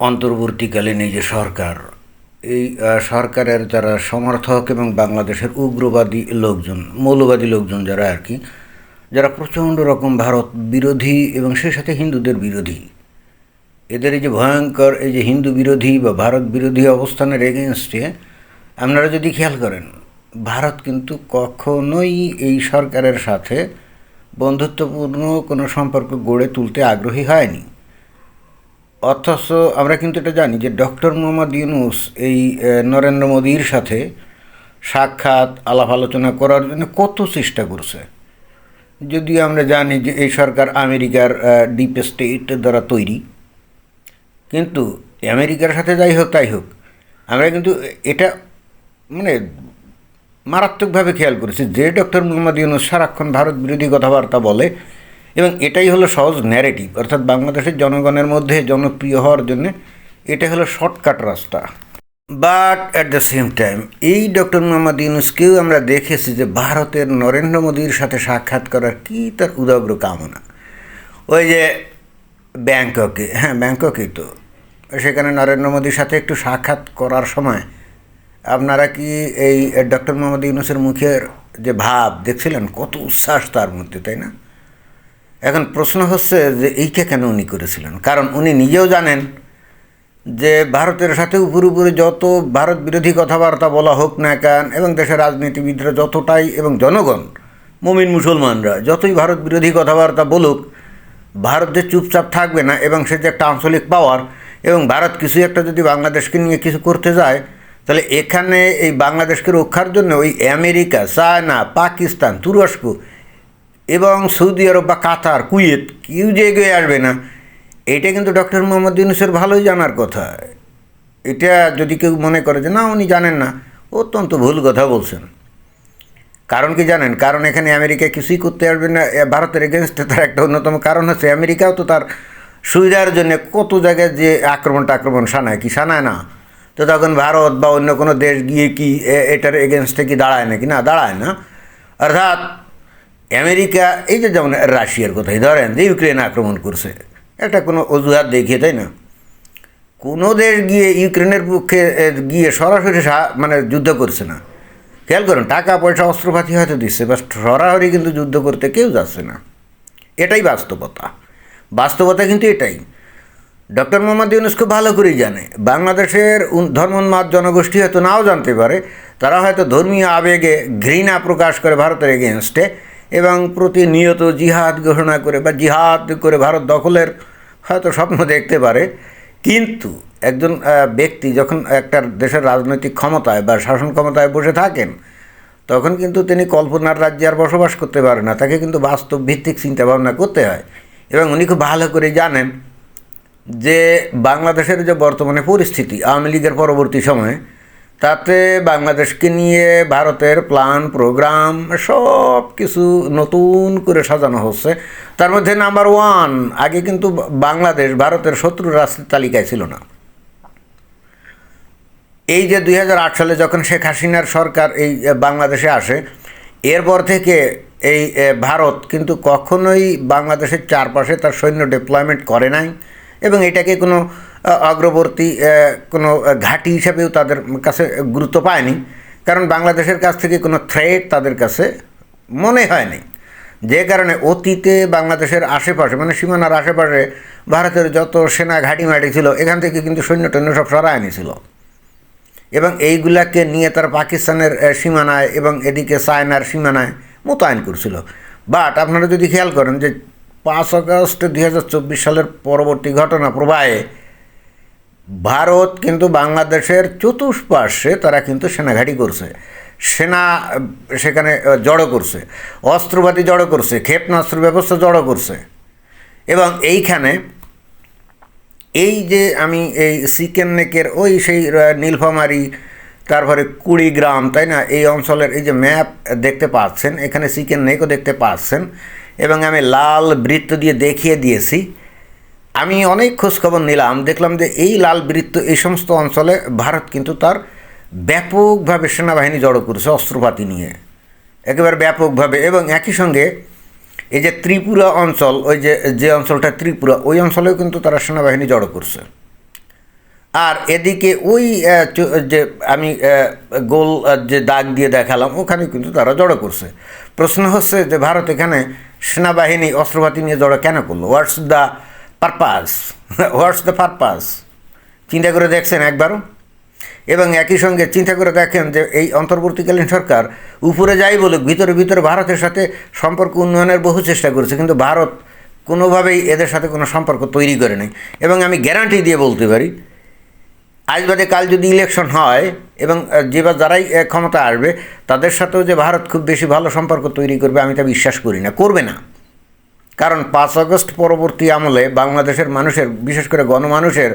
অন্তর্বর্তীকালীন এই যে সরকার, এই সরকারের যারা সমর্থক এবং বাংলাদেশের উগ্রবাদী লোকজন, মৌলবাদী লোকজন যারা আর কি, যারা প্রচণ্ড রকম ভারত বিরোধী এবং সেই সাথে হিন্দুদের বিরোধী, এদের এই যে ভয়ঙ্কর এই যে হিন্দু বিরোধী বা ভারত বিরোধী অবস্থানের এগেনস্টে আপনারা যদি খেয়াল করেন, ভারত কিন্তু কখনোই এই সরকারের সাথে বন্ধুত্বপূর্ণ কোনো সম্পর্ক গড়ে তুলতে আগ্রহী হয়নি। অথচ আমরা কিন্তু এটা জানি যে ডক্টর মোহাম্মদ ইউনুস এই নরেন্দ্র মোদীর সাথে সাক্ষাৎ, আলাপ আলোচনা করার জন্য কত চেষ্টা করছে। যদিও আমরা জানি যে এই সরকার আমেরিকার ডিপ স্টেট দ্বারা তৈরি, কিন্তু আমেরিকার সাথে যাই হোক, তাই হোক, আমরা কিন্তু এটা মানে মারাত্মকভাবে খেয়াল করেছি। যে ডক্টর মোহাম্মদ ইউনুস সারাক্ষণ ভারত বিরোধী কথাবার্তা বলে এবং এটাই হলো সহজ ন্যারেটিভ অর্থাৎ বাংলাদেশের জনগণের মধ্যে জনপ্রিয় হওয়ার জন্য এটা হলো শর্টকাট রাস্তা। But at the same time এই ডক্টর মোহাম্মদ ইউনুসকেও আমরা দেখেছি যে ভারতের নরেন্দ্র মোদীর সাথে সাক্ষাৎ করার কী তার উদাগ্র কামনা। ওই যে ব্যাংককে হ্যাঁ ব্যাংককেই তো। সেখানে নরেন্দ্র মোদীর সাথে একটু সাক্ষাৎ করার সময় আপনারা কি এই ডক্টর মোহাম্মদ ইউনুসের মুখের যে ভাব দেখছিলেন? কত উচ্ছ্বাস তার মধ্যে, তাই না? এখন প্রশ্ন হচ্ছে যে এইটা কেন উনি করেছিলেন? কারণ উনি নিজেও জানেন যে ভারতের সাথে উপরে উপরে যত ভারত বিরোধী কথাবার্তা বলা হোক না কেন এবং দেশের রাজনীতিবিদরা যতটাই এবং জনগণ, মমিন মুসলমানরা যতই ভারত বিরোধী কথাবার্তা বলুক, ভারত যে চুপচাপ থাকবে না এবং সে যে একটা আঞ্চলিক পাওয়ার এবং ভারত কিছু একটা যদি বাংলাদেশকে নিয়ে কিছু করতে যায়, তাহলে এখানে এই বাংলাদেশকে রক্ষার জন্য ওই আমেরিকা, চায়না, পাকিস্তান, তুরস্ক এবং সৌদি আরব বা কাতার, কুয়েত, কেউ যে এগিয়ে আসবে না, এটা কিন্তু ডক্টর মোহাম্মদ ইউনুসের ভালোই জানার কথা। এটা যদি কেউ মনে করে যে, না, উনি জানেন না, অত্যন্ত ভুল কথা বলছেন। কারণ কি জানেন? কারণ এখানে আমেরিকা কিছুই করতে পারবে না ভারতের এগেনস্টে তার একটা অন্যতম কারণ হচ্ছে আমেরিকাও তো তার সুবিধার জন্য কত জায়গায় যে আক্রমণ টাক্রমণ সানায়, কি সানায় না? তো তখন ভারত বা অন্য কোনো দেশ গিয়ে কি এটার এগেনস্টে কি দাঁড়ায় নাকি? না, দাঁড়ায় না। অর্থাৎ আমেরিকা, এই যে যেমন রাশিয়ার কথাই ধরেন যে ইউক্রেন আক্রমণ করছে, একটা কোনো অজুহাত দেখিয়ে, তাই না? কোনো দেশ গিয়ে ইউক্রেনের পক্ষে গিয়ে সরাসরি মানে যুদ্ধ করছে না। খেয়াল করুন, টাকা, পয়সা, অস্ত্রপাতি হয়তো দিচ্ছে বা সরাসরি কিন্তু যুদ্ধ করতে কেউ যাচ্ছে না। এটাই বাস্তবতা। বাস্তবতা কিন্তু এটাই। ডক্টর মোহাম্মদ ইউনুস খুব ভালো করেই জানে, বাংলাদেশের ধর্মোন্মাদ জনগোষ্ঠী হয়তো নাও জানতে পারে, তারা হয়তো ধর্মীয় আবেগে ঘৃণা প্রকাশ করে ভারতের এগেনস্টে এবং প্রতিনিয়ত জিহাদ ঘোষণা করে বা জিহাদ করে ভারত দখলের হয়তো স্বপ্ন দেখতে পারে। কিন্তু একজন ব্যক্তি যখন একটা দেশের রাজনৈতিক ক্ষমতায় বা শাসন ক্ষমতায় বসে থাকেন, তখন কিন্তু তিনি কল্পনার রাজ্যে আর বসবাস করতে পারে না। তাকে কিন্তু বাস্তব ভিত্তিক চিন্তাভাবনা করতে হয়। এবং উনি খুব ভালো করে জানেন যে বাংলাদেশের যে বর্তমানে পরিস্থিতি, আওয়ামী লীগের পরবর্তী সময়ে তাতে বাংলাদেশকে নিয়ে ভারতের প্ল্যান প্রোগ্রাম সব কিছু নতুন করে সাজানো হচ্ছে। তার মধ্যে নাম্বার ওয়ান আগে কিন্তু বাংলাদেশ ভারতের শত্রু রাষ্ট্রের তালিকায় ছিল না। এই যে দুই হাজার আট সালে যখন শেখ হাসিনার সরকার এই বাংলাদেশে আসে, এরপর থেকে এই ভারত কিন্তু কখনোই বাংলাদেশের চারপাশে তার সৈন্য ডিপ্লয়মেন্ট করে নাই এবং এটাকে কোনো অগ্রবর্তী কোনো ঘাঁটি হিসাবেও তাদের কাছে গুরুত্ব পায়নি। কারণ বাংলাদেশের কাছ থেকে কোনো থ্রেট তাদের কাছে মনে হয়নি। যে কারণে অতীতে বাংলাদেশের আশেপাশে মানে সীমানার আশেপাশে ভারতের যত সেনা ঘাঁটি মাটি ছিল, এখান থেকে কিন্তু সৈন্য টৈন্য সব সরায় নিয়েছিল এবং এইগুলাকে নিয়ে তারা পাকিস্তানের সীমানায় এবং এদিকে চায়নার সীমানায় মোতায়েন করছিল। বাট আপনারা যদি খেয়াল করেন যে পাঁচ আগস্ট দুই হাজার চব্বিশ সালের পরবর্তী ঘটনা প্রবাহে ভারত কিন্তু বাংলাদেশের চতুষ্পার্শ্বে তারা কিন্তু সেনাঘাঁটি করছে। সেনা, সেখানে জড়ো করছে। অস্ত্রপাতি জড়ো করছে, ক্ষেপণাস্ত্র ব্যবস্থা জড়ো করছে। এবং এইখানে এই যে আমি এই চিকেন নেকের ওই সেই নীলফামারি, তারপরে কুড়িগ্রাম, তাই না? এই অঞ্চলের এই যে ম্যাপ দেখতে পাচ্ছেন, এখানে চিকেন নেকও দেখতে পাচ্ছেন। এবং আমি লাল বৃত্ত দিয়ে দেখিয়ে দিয়েছি। আমি অনেক খোঁজখবর নিলাম, দেখলাম যে এই লাল বৃত্ত এই সমস্ত অঞ্চলে ভারত কিন্তু তার ব্যাপকভাবে সেনাবাহিনী জড়ো করেছে অস্ত্রপাতি নিয়ে। একেবারে ব্যাপকভাবে এবং একই সঙ্গে এই যে ত্রিপুরা অঞ্চল, ওই যে যে অঞ্চলটা ত্রিপুরা, ওই অঞ্চলেও কিন্তু তারা সেনাবাহিনী জড়ো করছে। আর এদিকে ওই যে আমি গোল যে দাগ দিয়ে দেখালাম ওখানে কিন্তু তারা জড়ো করছে। প্রশ্ন হচ্ছে যে ভারত এখানে সেনাবাহিনী অস্ত্রপাতি নিয়ে জড়ো কেন করল? What's the purpose what's the purpose চিন্তা করে দেখছেন একবারও? এবং একই সঙ্গে চিন্তা করে দেখেন যে এই অন্তর্বর্তীকালীন সরকার উপরে যাই বলুক, ভিতরে ভিতরে ভারতের সাথে সম্পর্ক উন্নয়নের বহু চেষ্টা করেছে, কিন্তু ভারত কোনোভাবেই এদের সাথে কোনো সম্পর্ক তৈরি করে নেই। এবং আমি গ্যারান্টি দিয়ে বলতে পারি, আজ বাদে কাল যদি ইলেকশন হয়, এবং যে বা যারাই ক্ষমতা আসবে, তাদের সাথেও যে ভারত খুব বেশি ভালো সম্পর্ক তৈরি করবে আমি তা বিশ্বাস করি না, করবে না। কারণ পাঁচ আগস্ট পরবর্তী আমলে বাংলাদেশের মানুষের, বিশেষ করে গণমানুষের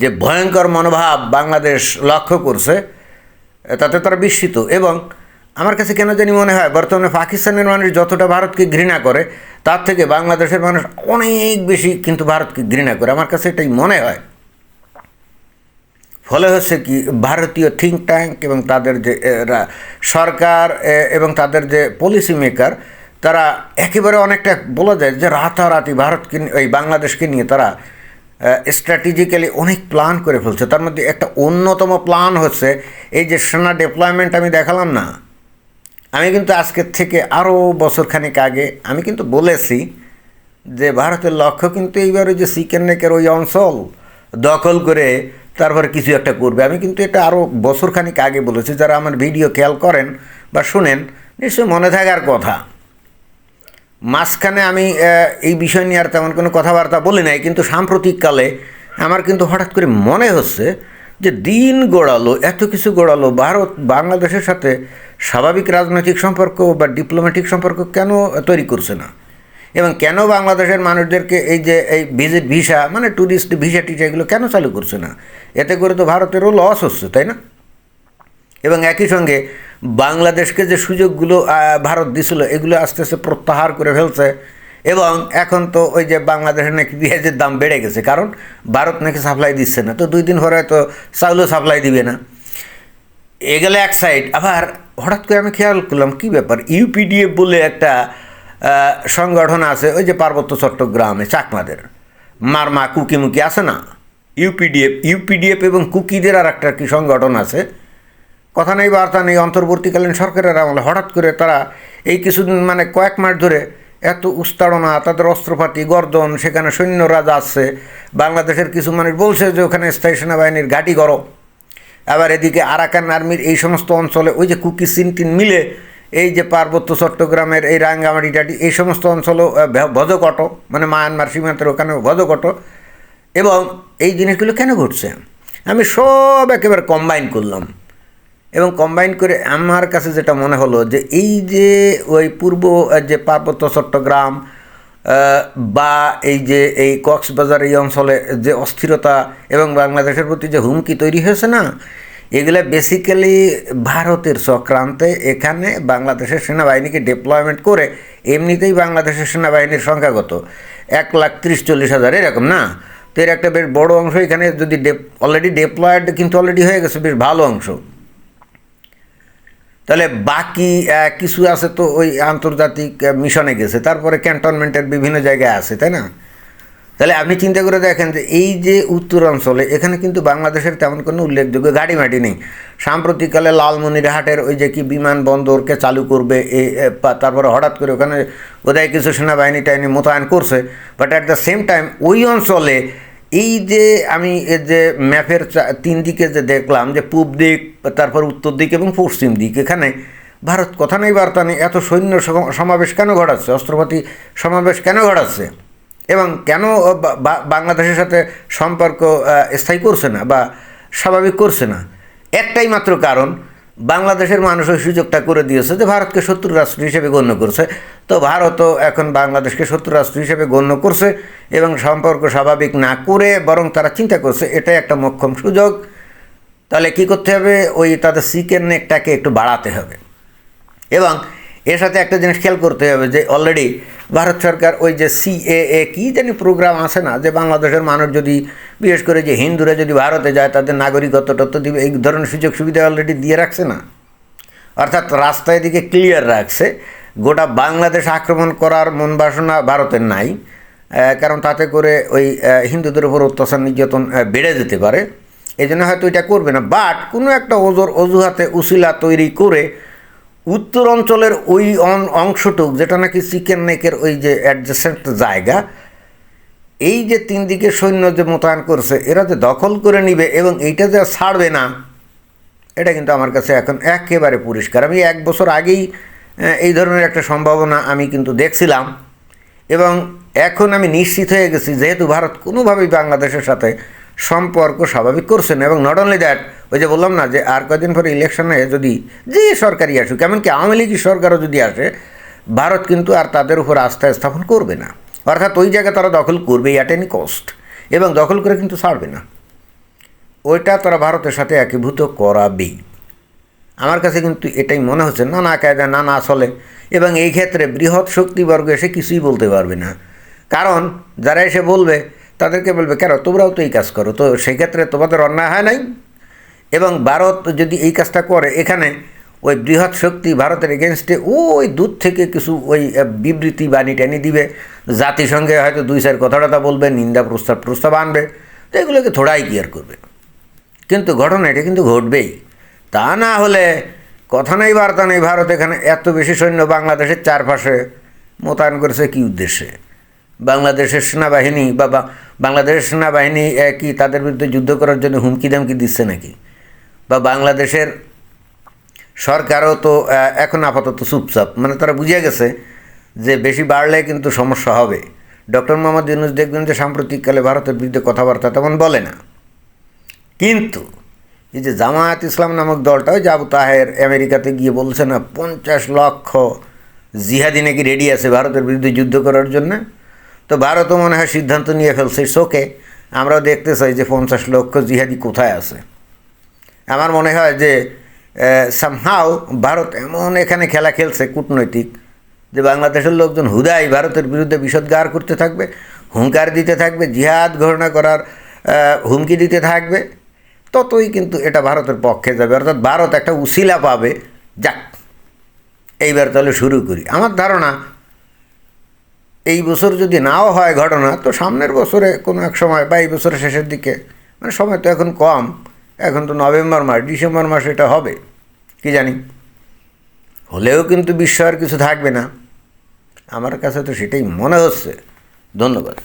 যে ভয়ঙ্কর মনোভাব বাংলাদেশ লক্ষ্য করছে, তাতে তারা বিস্মিত। এবং আমার কাছে কেন জানি মনে হয়, বর্তমানে পাকিস্তানের মানুষ যতটা ভারতকে ঘৃণা করে, তার থেকে বাংলাদেশের মানুষ অনেক বেশি কিন্তু ভারতকে ঘৃণা করে। আমার কাছে এটাই মনে হয়। ফলে হচ্ছে কি, ভারতীয় থিঙ্ক ট্যাঙ্ক এবং তাদের যে সরকার এবং তাদের যে পলিসি মেকার তারা একেবারে অনেকটা বলা যায় যে রাতারাতি ভারতকে এই বাংলাদেশকে নিয়ে তারা স্ট্র্যাটেজিক্যালি অনেক প্ল্যান করে ফেলছে। তার মধ্যে একটা অন্যতম প্ল্যান হচ্ছে এই যে সেনা ডেপ্লয়মেন্ট আমি দেখালাম না। আমি কিন্তু আজকের থেকে আরও বছরখানেক আগে আমি কিন্তু বলেছি যে ভারতের লক্ষ্য কিন্তু এইবার ওই যে চিকেন নেকের ওই অঞ্চল দখল করে তারপরে কিছু একটা করবে। আমি কিন্তু এটা আরও বছরখানিক আগে বলেছি। যারা আমার ভিডিও খেয়াল করেন বা শুনেন, নিশ্চয়ই মনে থাকার কথা। মাঝখানে আমি এই বিষয় নিয়ে আর তেমন কোনো কথাবার্তা বলি নাই, কিন্তু সাম্প্রতিককালে আমার কিন্তু হঠাৎ করে মনে হচ্ছে যে দিন গড়ালো, এত কিছু গড়ালো, ভারত, বাংলাদেশের সাথে স্বাভাবিক রাজনৈতিক সম্পর্ক বা ডিপ্লোম্যাটিক সম্পর্ক কেন তৈরি করছে না? এবং কেন বাংলাদেশের মানুষদেরকে এই যে, এই ভিজিট ভিসা মানে ট্যুরিস্ট ভিসা টিসা এগুলো কেন চালু করছে না? এতে করে তো ভারতেরও লস হচ্ছে, তাই না? এবং একই সঙ্গে বাংলাদেশকে যে সুযোগগুলো ভারত দিছিল, এগুলো আস্তে আস্তে প্রত্যাহার করে ফেলছে। এবং এখন তো ওই যে বাংলাদেশের নাকি পেঁয়াজের দাম বেড়ে গেছে, কারণ ভারত নাকি সাপ্লাই দিচ্ছে না। তো দুই দিন পরে হয়তো চাউলও সাপ্লাই দিবে না। এগুলো এক সাইড আবার হঠাৎ করে আমি খেয়াল করলাম, কী ব্যাপার? ইউপিডিএফ বলে একটা সংগঠন আছে, ওই যে পার্বত্য চট্টগ্রামে, চাকমাদের। মারমা কুকিমুকি আছে না? ইউপিডিএফ ইউপিডিএফ এবং কুকিদের আর একটা কি সংগঠন আছে? কথা নেই বার্তা নেই। অন্তর্বর্তীকালীন সরকারের আমলে হঠাৎ করে তারা এই কিছুদিন মানে কয়েক মাস ধরে এত উস্তাড়না, তাদের অস্ত্রপাতি, গর্দন, সেখানে সৈন্যরা যাচ্ছে বাংলাদেশের কিছু মানুষ বলছে যে ওখানে স্থায়ী সেনাবাহিনীর ঘাঁটি করো আবার এদিকে আরাকান আর্মির এই সমস্ত অঞ্চলে ওই যে কুকি সিনটিন মিলে এই যে পার্বত্য চট্টগ্রামের এই রাঙ্গামাটি টাটি, এই সমস্ত অঞ্চলও ভজকট মানে মায়ানমার সীমান্তের ওখানেও ভজকট। এবং এই জিনিসগুলো কেন ঘটছে? আমি সব একেবারে কম্বাইন করলাম। এবং কম্বাইন করে আমার কাছে যেটা মনে হলো যে এই যে ওই পূর্ব যে পার্বত্য চট্টগ্রাম বা এই যে এই কক্সবাজার এই অঞ্চলে যে অস্থিরতা এবং বাংলাদেশের প্রতি যে হুমকি তৈরি হয়েছে না, এগুলো বেসিক্যালি ভারতের চক্রান্তে এখানে বাংলাদেশের সেনাবাহিনীকে ডিপ্লয়মেন্ট করে এমনিতেই বাংলাদেশের সেনাবাহিনীর সংখ্যাগত এক লাখ ত্রিশ চল্লিশ হাজার, এরকম না? তো এর একটা বেশ বড় অংশ এখানে যদি অলরেডি ডিপ্লয়েড কিন্তু অলরেডি হয়ে গেছে, বেশ ভালো অংশ। তাহলে বাকি কিছু আছে তো ওই আন্তর্জাতিক মিশনে গেছে, তারপরে ক্যান্টনমেন্টের বিভিন্ন জায়গায় আছে, তাই না? তাহলে আপনি চিন্তা করে দেখেন যে এই যে উত্তরাঞ্চলে, এখানে কিন্তু বাংলাদেশের তেমন কোনো উল্লেখযোগ্য গাড়ি মাটি নেই। সাম্প্রতিককালে লালমনিরহাটের ওই যে কি বিমানবন্দরকে চালু করবে, এ তারপরে হঠাৎ করে ওখানে বোধহয় কিছু সেনাবাহিনী টাইনি মোতায়েন করছে but at the same time ওই অঞ্চলে এই যে আমি এর যে ম্যাপের তিন দিকে যে দেখলাম, যে পূব দিক, তারপর উত্তর দিক এবং পশ্চিম দিক, এখানে ভারত কথা নেই, বার্তা নেই, এত সৈন্য সমাবেশ কেন ঘটাচ্ছে? অস্ত্রপাতি সমাবেশ কেন ঘটাচ্ছে? এবং কেন বাংলাদেশের সাথে সম্পর্ক স্থায়ী করছে না বা স্বাভাবিক করছে না? একটাই মাত্র কারণ বাংলাদেশের মানুষ ওই সুযোগটা করে দিয়েছে যে ভারতকে শত্রু রাষ্ট্র হিসেবে গণ্য করছে। তো ভারতও এখন বাংলাদেশকে শত্রু রাষ্ট্র হিসেবে গণ্য করছে এবং সম্পর্ক স্বাভাবিক না করে বরং তারা চিন্তা করছে, এটাই একটা মক্ষম সুযোগ। তাহলে কি করতে হবে? ওই তাদের সিকের নেকটাকে একটু বাড়াতে হবে। এবং এর সাথে একটা জিনিস খেয়াল করতে হবে যে অলরেডি ভারত সরকার ওই যে সিএএ কি জানি প্রোগ্রাম আছে না, যে বাংলাদেশের মানুষ যদি, বিশেষ করে যে হিন্দুরা যদি ভারতে যায়, তাদের নাগরিকত্ব তত্ত্ব দিবে, এই ধরনের সুযোগ সুবিধা অলরেডি দিয়ে রাখছে না। অর্থাৎ রাস্তায় দিকে ক্লিয়ার রাখছে। গোটা বাংলাদেশ আক্রমণ করার মন বাসনা ভারতের নাই কারণ তাতে করে ওই হিন্দুদের উপর অত্যাচার, নির্যাতন বেড়ে যেতে পারে। এই জন্য হয়তো এটা করবে না। বাট কোনো একটা ওজোর অজুহাতে উসিলা তৈরি করে উত্তর অঞ্চলের ওই অংশটুক, যেটা নাকি চিকেন নেকের ওই যে অ্যাডজাসেন্ট জায়গা, এই যে তিন দিকে সৈন্য যে মোতায়েন করছে, এরা যে দখল করে নিবে এবং এইটা যে ছাড়বে না, এটা কিন্তু আমার কাছে এখন একেবারে পরিষ্কার। আমি এক বছর আগেই এই ধরনের একটা সম্ভাবনা আমি কিন্তু দেখছিলাম এবং এখন আমি নিশ্চিত হয়ে গেছি, যেহেতু ভারত কোনোভাবেই বাংলাদেশের সাথে সম্পর্ক স্বাভাবিক করছেন এবং নট অনলি দ্যাট ওই যে বললাম না যে আর কদিন পরে ইলেকশনে যদি যে সরকারই আসুক, এমনকি আওয়ামী লীগের সরকারও যদি আসে, ভারত কিন্তু আর তাদের উপর আস্থা স্থাপন করবে না। অর্থাৎ ওই জায়গা তারা দখল করবে অ্যাট এনি কস্ট এবং দখল করে কিন্তু ছাড়বে না। ওইটা তারা ভারতের সাথে একীভূত করাবেই। আমার কাছে কিন্তু এটাই মনে হচ্ছে না না কায়দা না না চলে এবং এই ক্ষেত্রে বৃহৎ শক্তিবর্গ এসে কিছুই বলতে পারবে না। কারণ যারা এসে বলবে তাদেরকে বলবে, কেন, তোমরাও তো এই কাজ করো। তো সেক্ষেত্রে তোমাদের অন্যায় হয় নাই? এবং ভারত যদি এই কাজটা করে, এখানে ওই বৃহৎ শক্তি ভারতের এগেনস্টে ওই দূর থেকে কিছু ওই বিবৃতি বাণী টেনে দিবে। জাতিসংঘে হয়তো দুই চার কথাটা বলবে, নিন্দা প্রস্তাব প্রস্তাব আনবে। তো এগুলোকে থোড়াই কেয়ার করবে? কিন্তু ঘটনা এটা কিন্তু ঘটবেই। তা না হলে কথা নেই, বার্তা নেই, ভারত এখানে এত বেশি সৈন্য বাংলাদেশের চারপাশে মোতায়েন করেছে কী উদ্দেশ্যে? বাংলাদেশের সেনাবাহিনী বা বাংলাদেশের সেনাবাহিনী কি তাদের বিরুদ্ধে যুদ্ধ করার জন্য হুমকি দামকি দিচ্ছে নাকি? বা বাংলাদেশের সরকারও তো এখন আপাতত চুপচাপ। মানে তারা বুঝে গেছে যে বেশি বাড়লে কিন্তু সমস্যা হবে। ডক্টর মোহাম্মদ ইউনুস দেখবেন যে সাম্প্রতিককালে ভারতের বিরুদ্ধে কথাবার্তা তেমন বলে না। কিন্তু এই যে জামায়াত ইসলাম নামক দলটা, ওই যে তাহের আমেরিকাতে গিয়ে বলছে না, পঞ্চাশ লক্ষ জিহাদি নাকি রেডি আছে ভারতের বিরুদ্ধে যুদ্ধ করার জন্য। তো ভারতও মনে হয় সিদ্ধান্ত নিয়ে ফেলছে শোকে আমরাও দেখতে চাই যে পঞ্চাশ লক্ষ জিহাদি কোথায় আছে। আমার মনে হয় যে সামহাও ভারত এমন এখানে খেলা খেলছে কূটনৈতিক, যে বাংলাদেশের লোকজন হুদাই ভারতের বিরুদ্ধে বিষদগার করতে থাকবে, হুঙ্কার দিতে থাকবে, জিহাদ ঘোষণা করার হুমকি দিতে থাকবে। ততই কিন্তু এটা ভারতের পক্ষে যাবে, অর্থাৎ ভারত একটা উশিলা পাবে। যাক, এইবার তাহলে শুরু করি। আমার ধারণা এই বছর যদি নাও হয় ঘটনা, তো সামনের বছরে কোনো এক সময় বা এই বছরের শেষের দিকে মানে সময় তো এখন কম, এখন তো নভেম্বর মাস, ডিসেম্বর মাস এটা হবে, কি জানি। হলেও কিন্তু বিস্ময়ের কিছু থাকবে না। আমার কাছে তো সেটাই মনে হচ্ছে। ধন্যবাদ।